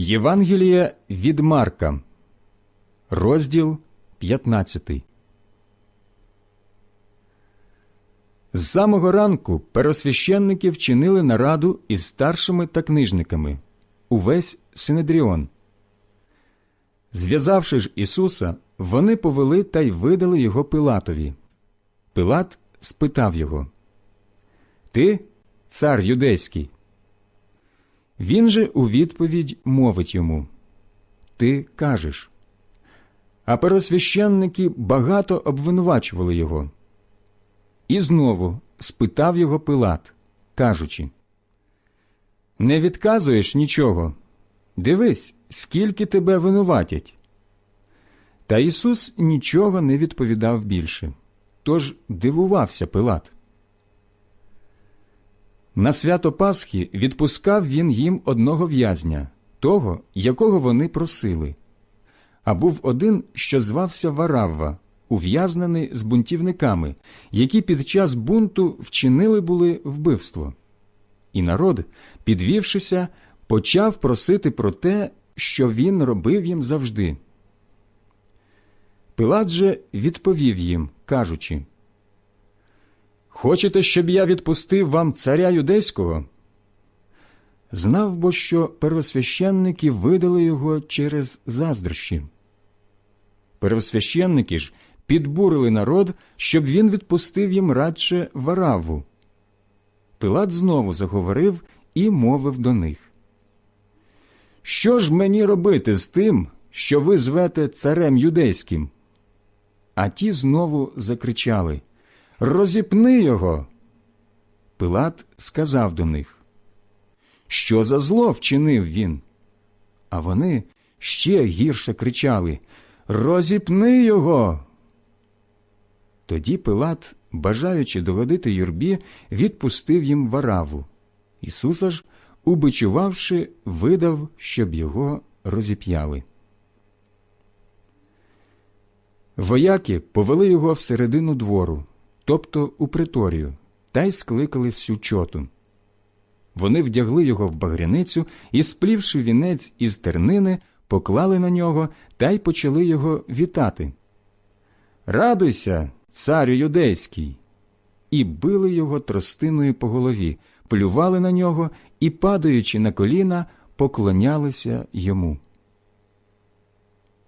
Євангеліє від Марка, розділ 15. З самого ранку перосвященники вчинили нараду із старшими та книжниками увесь Синедріон. Зв'язавши ж Ісуса, вони повели та й видали його Пилатові. Пилат спитав його Ти цар юдейський? Він же у відповідь мовить йому Ти кажеш. А первосвященники багато обвинувачували його. І знову спитав його Пилат, кажучи Не відказуєш нічого. Дивись, скільки тебе винуватять. Та Ісус нічого не відповідав більше, тож дивувався Пилат. На свято Пасхи відпускав він їм одного в'язня, того, якого вони просили. А був один, що звався Варавва, ув'язнений з бунтівниками, які під час бунту вчинили були вбивство. І народ, підвівшися, почав просити про те, що він робив їм завжди. Пилат же відповів їм, кажучи Хочете, щоб я відпустив вам царя юдейського? Знав бо, що первосвященники видали його через заздрощі. Первосвященники ж підбурили народ, щоб він відпустив їм радше вараву. Пилат знову заговорив і мовив до них. Що ж мені робити з тим, що ви звете царем юдейським? А ті знову закричали Розіпни його. Пилат сказав до них, Що за зло вчинив він? А вони ще гірше кричали Розіпни його. Тоді Пилат, бажаючи догодити юрбі, відпустив їм вараву. Ісуса ж, убичувавши, видав, щоб його розіп'яли. Вояки повели його всередину двору, тобто у приторію, та й скликали всю чоту. Вони вдягли його в багряницю і, сплівши вінець із тернини, поклали на нього та й почали його вітати. Радуйся, царю юдейський! І били його тростиною по голові, плювали на нього і, падаючи на коліна, поклонялися йому.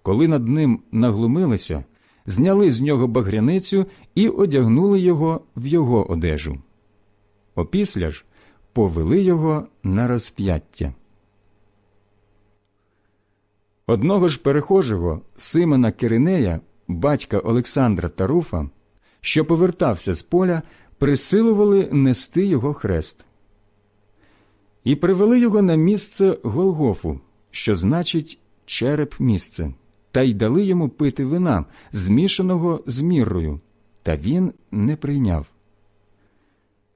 Коли над ним наглумилися, зняли з нього багряницю і одягнули його в його одежу. Опісля ж повели його на розп'яття. Одного ж перехожого Симона Киринея, батька Олександра Таруфа, що повертався з поля, присилували нести його хрест. І привели його на місце Голгофу, що значить череп місце та й дали йому пити вина, змішаного з міррою, та він не прийняв.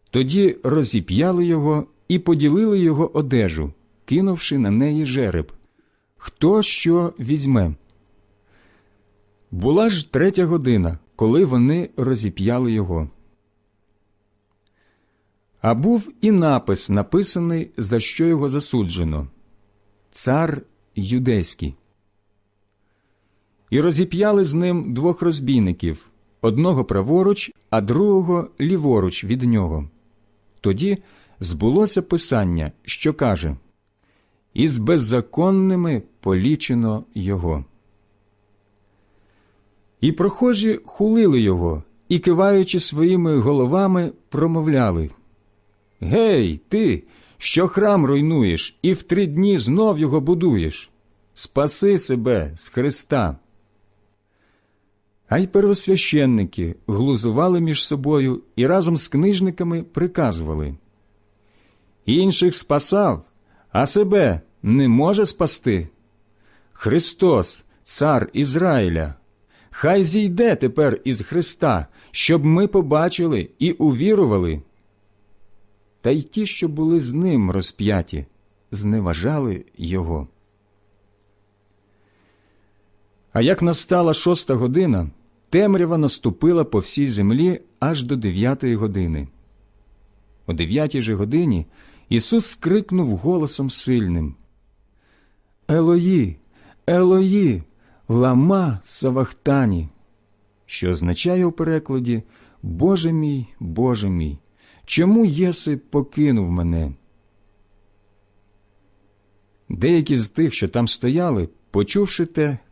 Тоді розіп'яли його і поділили його одежу, кинувши на неї жереб. Хто що візьме? Була ж третя година, коли вони розіп'яли його. А був і напис, написаний, за що його засуджено Цар юдейський і розіп'яли з ним двох розбійників одного праворуч, а другого ліворуч від нього. Тоді збулося писання, що каже Із беззаконними полічено його. І прохожі хулили його і, киваючи своїми головами, промовляли Гей, ти, що храм руйнуєш, і в три дні знов його будуєш. Спаси себе з Христа. А й первосвященники глузували між собою і разом з книжниками приказували Інших спасав, а себе не може спасти. Христос, Цар Ізраїля, хай зійде тепер із Христа, щоб ми побачили і увірували. Та й ті, що були з ним розп'яті, зневажали Його. А як настала шоста година, темрява наступила по всій землі аж до дев'ятої години. О дев'ятій же годині Ісус скрикнув голосом сильним Елої, Елої, лама Савахтані, що означає у перекладі Боже мій, Боже мій, чому єси покинув мене? Деякі з тих, що там стояли, почувши те,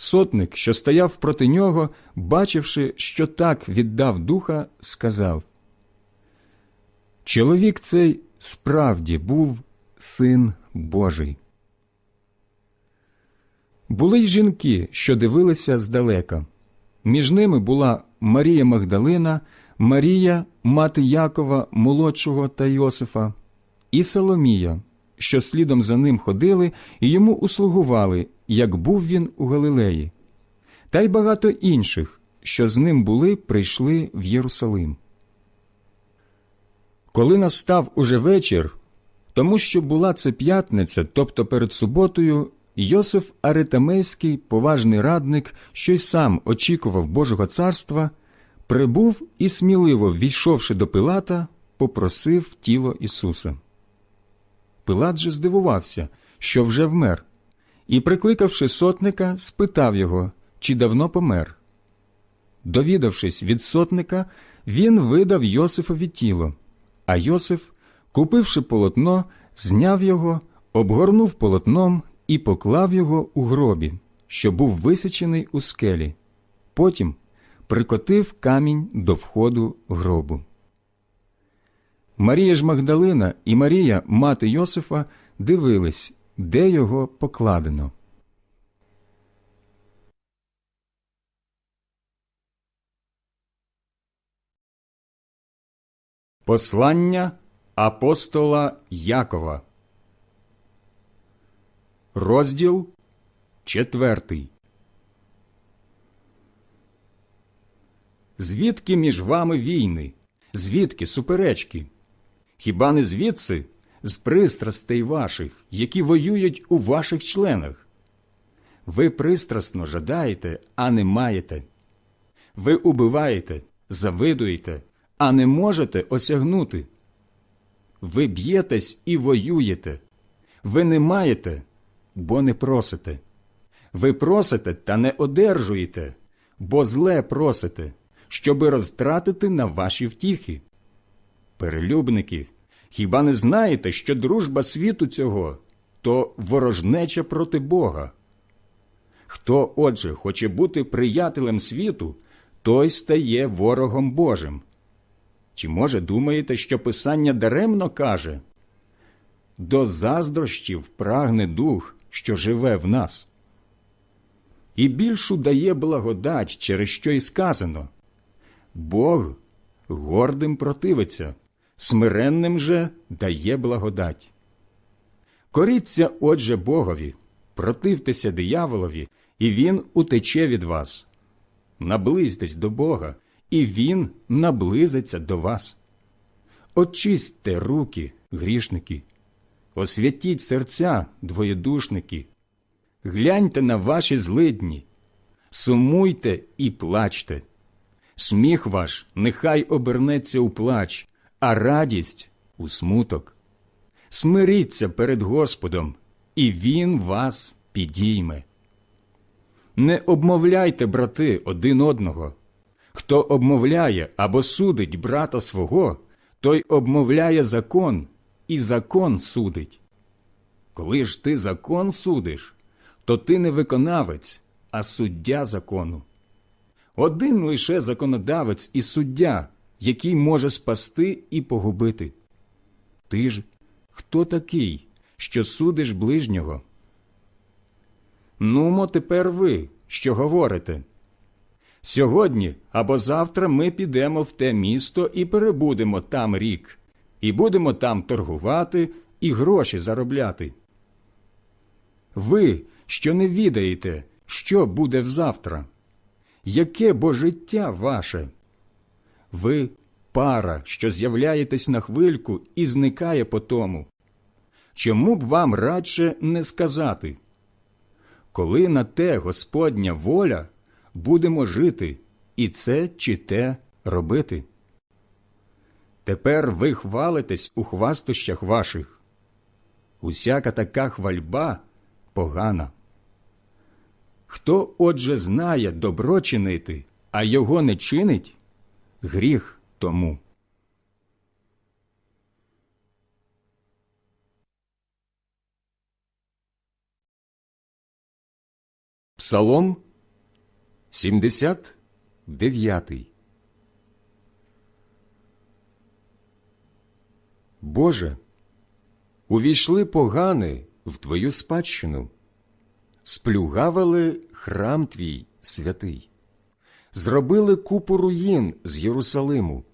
Сотник, що стояв проти нього, бачивши, що так віддав духа, сказав Чоловік цей справді був син Божий. Були й жінки, що дивилися здалека. Між ними була Марія Магдалина, Марія, мати Якова, молодшого та Йосифа, і Соломія, що слідом за ним ходили і йому услугували, як був він у Галилеї, та й багато інших, що з ним були, прийшли в Єрусалим. Коли настав уже вечір, тому що була це п'ятниця, тобто перед суботою, Йосиф Аритамейський, поважний радник, що й сам очікував Божого царства, прибув і сміливо, війшовши до Пилата, попросив тіло Ісуса. Пилат же здивувався, що вже вмер, і, прикликавши сотника, спитав його, чи давно помер. Довідавшись від сотника, він видав Йосифові тіло, а Йосиф, купивши полотно, зняв його, обгорнув полотном і поклав його у гробі, що був висічений у скелі. Потім прикотив камінь до входу гробу. Марія ж Магдалина і Марія, мати Йосифа, дивились, де його покладено. Послання апостола Якова. Розділ четвертий. Звідки між вами війни? Звідки суперечки? Хіба не звідси з пристрастей ваших, які воюють у ваших членах? Ви пристрасно жадаєте, а не маєте. Ви убиваєте, завидуєте, а не можете осягнути. Ви б'єтесь і воюєте. Ви не маєте, бо не просите. Ви просите та не одержуєте, бо зле просите, щоби розтратити на ваші втіхи. Перелюбники, хіба не знаєте, що дружба світу цього то ворожнеча проти Бога? Хто, отже, хоче бути приятелем світу, той стає ворогом Божим. Чи, може, думаєте, що Писання даремно каже? До заздрощів прагне дух, що живе в нас. І більшу дає благодать, через що й сказано Бог гордим противиться, смиренним же дає благодать. Коріться, отже, Богові, противтеся дияволові, і він утече від вас. Наблизьтесь до Бога, і Він наблизиться до вас. Очистьте руки, грішники, освятіть серця, двоєдушники, гляньте на ваші злидні, сумуйте і плачте. Сміх ваш нехай обернеться у плач, а радість у смуток. Смиріться перед Господом, і Він вас підійме. Не обмовляйте, брати, один одного. Хто обмовляє або судить брата свого, той обмовляє закон, і закон судить. Коли ж ти закон судиш, то ти не виконавець, а суддя закону. Один лише законодавець і суддя, який може спасти і погубити. Ти ж хто такий, що судиш ближнього? Нумо тепер ви, що говорите. Сьогодні або завтра ми підемо в те місто і перебудемо там рік, і будемо там торгувати і гроші заробляти. Ви, що не відаєте, що буде взавтра? Яке бо життя ваше? Ви пара, що з'являєтесь на хвильку і зникає по тому. Чому б вам радше не сказати? Коли на те Господня воля, будемо жити, і це чи те робити. Тепер ви хвалитесь у хвастощах ваших. Усяка така хвальба погана. Хто, отже, знає добро чинити, а його не чинить, гріх тому. Псалом 79 Боже, увійшли погани в Твою спадщину, сплюгавили храм Твій святий, зробили купу руїн з Єрусалиму,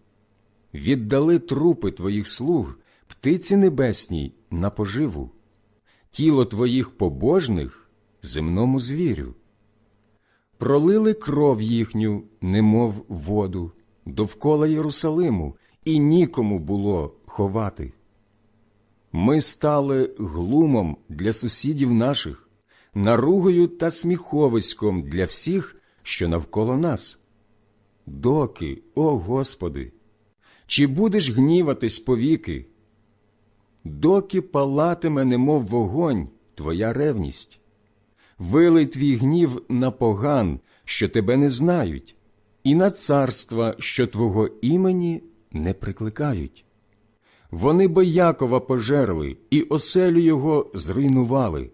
віддали трупи Твоїх слуг, птиці небесній на поживу, тіло Твоїх побожних земному звірю. Пролили кров їхню, немов воду, довкола Єрусалиму, і нікому було ховати. Ми стали глумом для сусідів наших, наругою та сміховиськом для всіх, що навколо нас. Доки, о Господи, чи будеш гніватись повіки? Доки палатиме, немов вогонь, твоя ревність? Вилий твій гнів на поган, що тебе не знають, і на царства, що твого імені не прикликають. Вони бо Якова пожерли і оселю його зруйнували.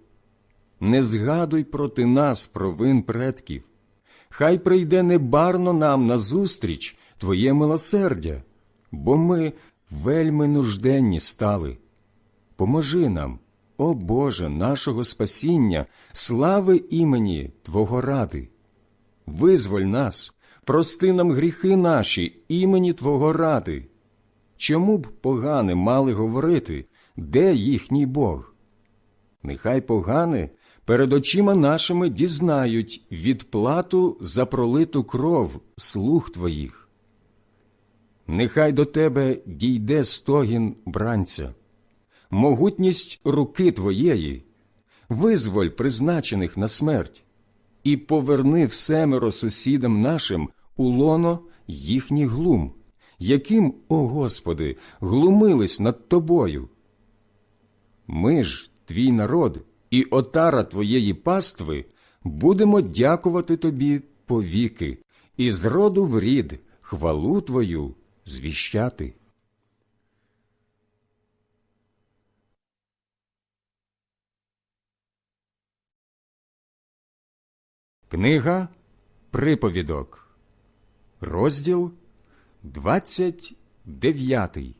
Не згадуй проти нас провин предків. Хай прийде небарно нам назустріч Твоє милосердя, бо ми вельми нужденні стали. Поможи нам, о Боже, нашого спасіння, слави імені Твого ради. Визволь нас, прости нам гріхи наші, імені Твого ради. Чому б погани мали говорити, де їхній Бог? Нехай погани перед очима нашими дізнають відплату за пролиту кров слуг Твоїх. Нехай до Тебе дійде стогін бранця, могутність руки Твоєї, визволь призначених на смерть, і поверни всемеро сусідам нашим у лоно їхніх глум яким, о Господи, глумились над Тобою. Ми ж, твій народ і отара твоєї пастви, будемо дякувати тобі повіки, і з роду в рід хвалу твою звіщати. Книга Приповідок, розділ 29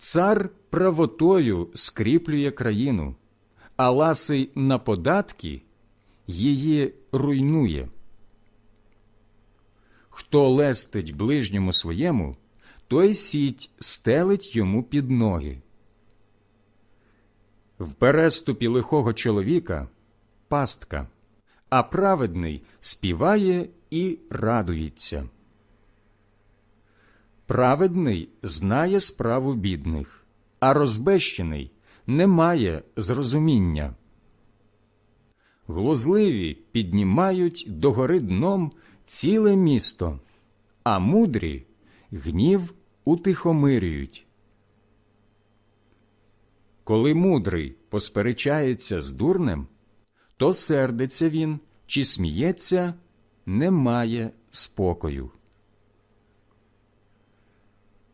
Цар правотою скріплює країну, а ласий на податки її руйнує. Хто лестить ближньому своєму, той сіть стелить йому під ноги. В переступі лихого чоловіка пастка, а праведний співає і радується. Праведний знає справу бідних, а розбещений не має зрозуміння. Глузливі піднімають догори дном ціле місто, а мудрі гнів утихомирюють. Коли мудрий посперечається з дурнем, то сердиться він чи сміється, не має спокою.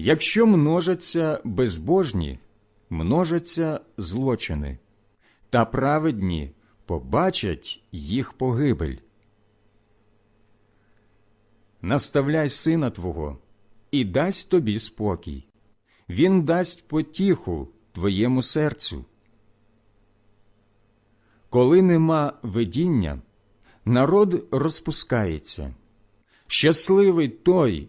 Якщо множаться безбожні, множаться злочини, та праведні побачать їх погибель. Наставляй сина твого і дасть тобі спокій, він дасть потіху твоєму серцю. Коли нема видіння, народ розпускається. Щасливий той,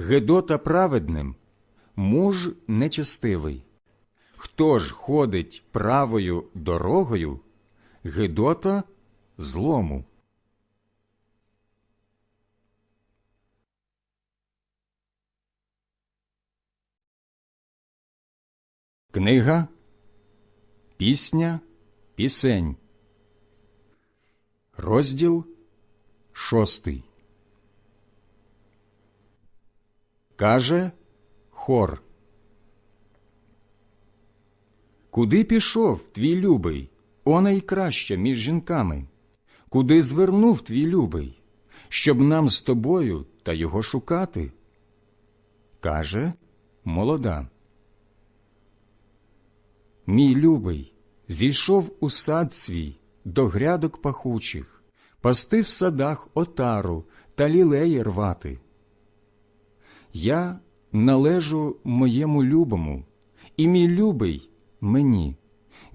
Гедота праведним муж нечестивий. Хто ж ходить правою дорогою, Гедота злому. Книга Пісня Пісень. Розділ шостий. Каже хор. Куди пішов твій любий, о найкраща між жінками? Куди звернув твій любий, щоб нам з тобою та його шукати? Каже молода. Мій любий зійшов у сад свій до грядок пахучих, пасти в садах отару та лілеї рвати. Я належу моєму любому, і мій любий мені,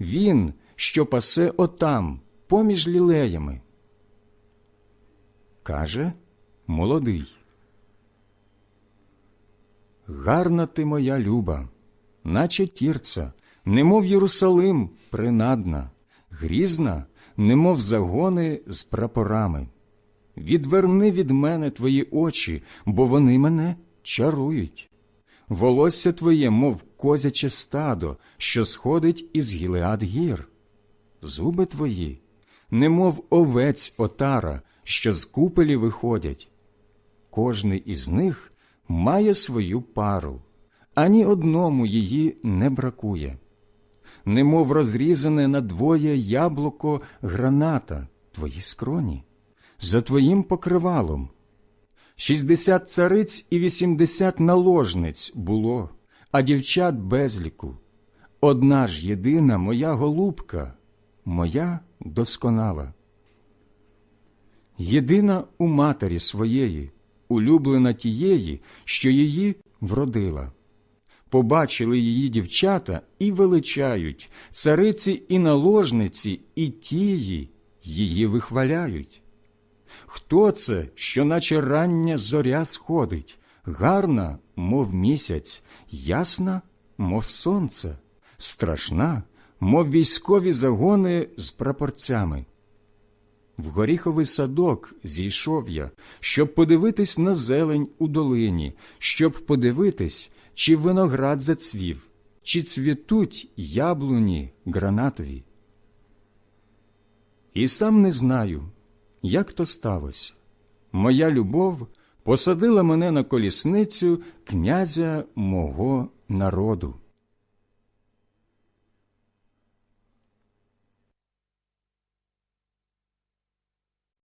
він, що пасе отам, поміж лілеями. Каже молодий. Гарна ти моя люба, наче тірця, немов Єрусалим принадна, грізна, немов загони з прапорами. Відверни від мене твої очі, бо вони мене чарують. Волосся твоє, мов козяче стадо, що сходить із Гілеад гір. Зуби твої, немов овець отара, що з купелі виходять. Кожний із них має свою пару, ані одному її не бракує. Немов розрізане на двоє яблуко граната твої скроні, за твоїм покривалом. Шістдесят цариць і вісімдесят наложниць було, а дівчат безліку, одна ж єдина моя голубка, моя досконала. Єдина у матері своєї, улюблена тієї, що її вродила. Побачили її дівчата і величають, цариці і наложниці, і тії її вихваляють. Хто це, що наче рання зоря сходить, гарна, мов місяць, ясна, мов сонце, страшна, мов військові загони з прапорцями. В горіховий садок зійшов я, щоб подивитись на зелень у долині, щоб подивитись, чи виноград зацвів, чи цвітуть яблуні гранатові. І сам не знаю, як то сталося. Моя любов посадила мене на колісницю князя мого народу.